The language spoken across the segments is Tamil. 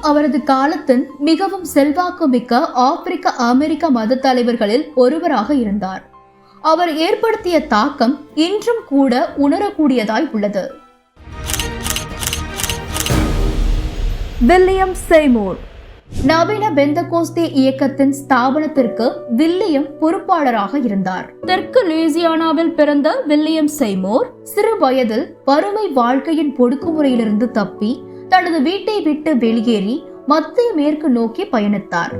அவரது காலத்தின் மிகவும் செல்வாக்குமிக்க ஆப்பிரிக்க அமெரிக்க மத தலைவர்களில் ஒருவராக இருந்தார். அவர் ஏற்படுத்திய தாக்கம் இன்றும் கூட உணரக்கூடியதாய் உள்ளது. William Seymour. நவீன பெந்தகோஸ்தே இயக்கத்தின் ஸ்தாபனத்திற்கு வில்லியம் பொறுப்பாளராக இருந்தார். தெற்கு லூசியானாவில் பிறந்த வில்லியம் செய்மோர் சிறு வயதில் வறுமை வாழ்க்கையின் பொடுக்குமுறையிலிருந்து தப்பி தனது வீட்டை விட்டு வெளியேறி மத்திய மேற்கு நோக்கி பயணித்தார்.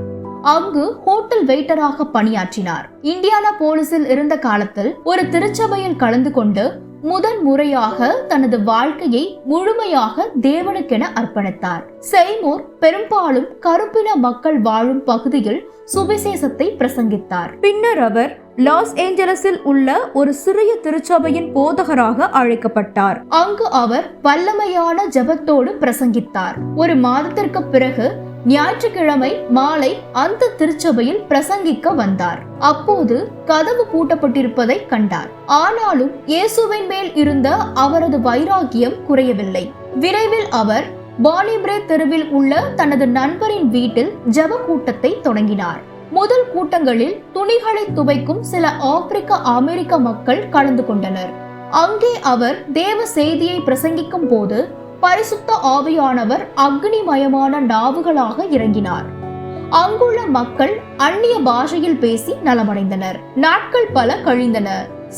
அங்கு ஹோட்டல் வெயிட்டராக பணியாற்றினார். இந்தியானா போலீஸில் இருந்த காலத்தில் ஒரு திருச்சபையில் கலந்து கொண்டு முதன் முறையாக தனது வாழ்க்கையை முழுமையாக தேவனுக்கென அர்ப்பணித்தார். செய்மூர் பெரும்பாலும் கருப்பின மக்கள் வாழும் பகுதியில் சுவிசேஷத்தை பிரசங்கித்தார். பின்னர் அவர் லாஸ் ஏஞ்சலஸில் உள்ள ஒரு சிறிய திருச்சபையின் போதகராக அழைக்கப்பட்டார். அங்கு அவர் வல்லமையான ஜெபத்தோடு பிரசங்கித்தார். ஒரு மாதத்திற்கு பிறகு ஞாயிற்றுக்கிழமை மாலை அந்த திருச்சபையில் பிரசங்கிக்க வந்தார். அப்போது கதவு பூட்டப்பட்டிருப்பதை கண்டார். ஆனாலும் இயேசுவின் மேல் இருந்த அவரது வைராகியம் குறையவில்லை. விரைவில் அவர் பாலிபிரே தெருவில் உள்ள தனது நண்பரின் வீட்டில் ஜெப கூட்டத்தை தொடங்கினார். முதல் கூட்டங்களில் துணிகளை துவைக்கும் சில ஆப்பிரிக்க அமெரிக்க மக்கள் கலந்து கொண்டனர். அங்கே அவர் தேவ செய்தியை பிரசங்கிக்கும் போது பரிசுத்த ஆவியானவர் அக்னிமயமான நாவுகளாக இறங்கினார். அங்குள்ள மக்கள் அந்நிய பாஷையில் பேசி நலமடைந்தனர். நாட்கள் பல கழிந்தன.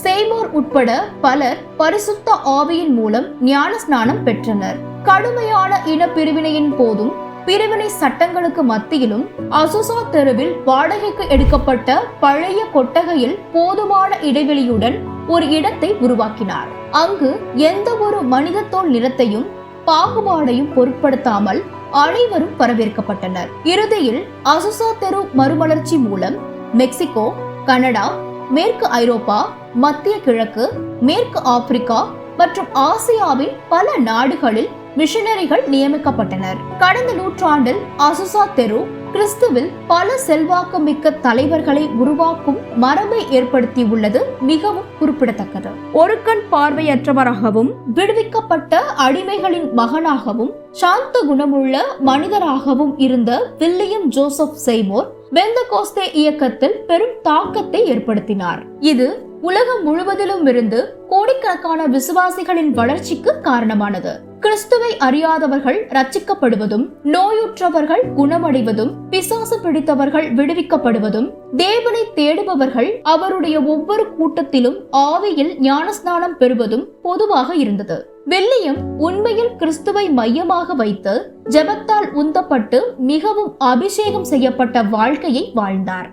சேமோர் உட்பட பலர் பரிசுத்த ஆவியின் மூலம் ஞான ஸ்நானம் பெற்றனர். கடுமையான இனப்பிரிவினையின் போதும் பிரிவினை சட்டங்களுக்கு மத்தியிலும் அசுசா தெருவில் வாடகைக்கு எடுக்கப்பட்ட பழைய கொட்டகையில் போதுமான இடைவெளியுடன் ஒரு இடத்தை உருவாக்கினார். அங்கு எந்த ஒரு மனித தோல் நிறத்தையும் பாகுபாடையும் பொருட்படுத்தாமல் அனைவரும் வரவேற்கப்பட்டனர் இறுதியில் அசுசா தெரு மறுமலர்ச்சி மூலம் மெக்சிகோ கனடா மேற்கு ஐரோப்பா மத்திய கிழக்கு மேற்கு ஆப்பிரிக்கா மற்றும் ஆசியாவின் பல நாடுகளில் மிஷனரிகள் நியமிக்கப்பட்டனர். கடந்த நூற்றாண்டில் அசுசா தெரு கிறிஸ்துவில் பல செல்வாக்குமிக்க தலைவர்களை உருவாக்கும் மரபை ஏற்படுத்தியுள்ளது மிகவும் குறிப்பிடத்தக்கது. ஒரு கண் பார்வையற்றவராகவும் விடுவிக்கப்பட்ட அடிமைகளின் மகனாகவும் சாந்த குணமுள்ள மனிதராகவும் இருந்த வில்லியம் ஜோசப் செய்மோர் பெந்தகோஸ்தே இயக்கத்தில் பெரும் தாக்கத்தை ஏற்படுத்தினார். இது உலகம் முழுவதிலும் இருந்து கோடிக்கணக்கான விசுவாசிகளின் வளர்ச்சிக்கு காரணமானது. கிறிஸ்துவை அறியாதவர்கள் ரட்சிக்கப்படுவதும் நோயுற்றவர்கள் குணமடைவதும் பிசாசு பிடித்தவர்கள் விடுவிக்கப்படுவதும் தேவனை தேடுபவர்கள் அவருடைய ஒவ்வொரு கூட்டத்திலும் ஆவியில் ஞானஸ்நானம் பெறுவதும் பொதுவாக இருந்தது. வெள்ளியம் உண்மையில் கிறிஸ்துவை மையமாக வைத்து ஜெபத்தால் உந்தப்பட்டு மிகவும் அபிஷேகம் செய்யப்பட்ட வாழ்க்கையை வாழ்ந்தார்.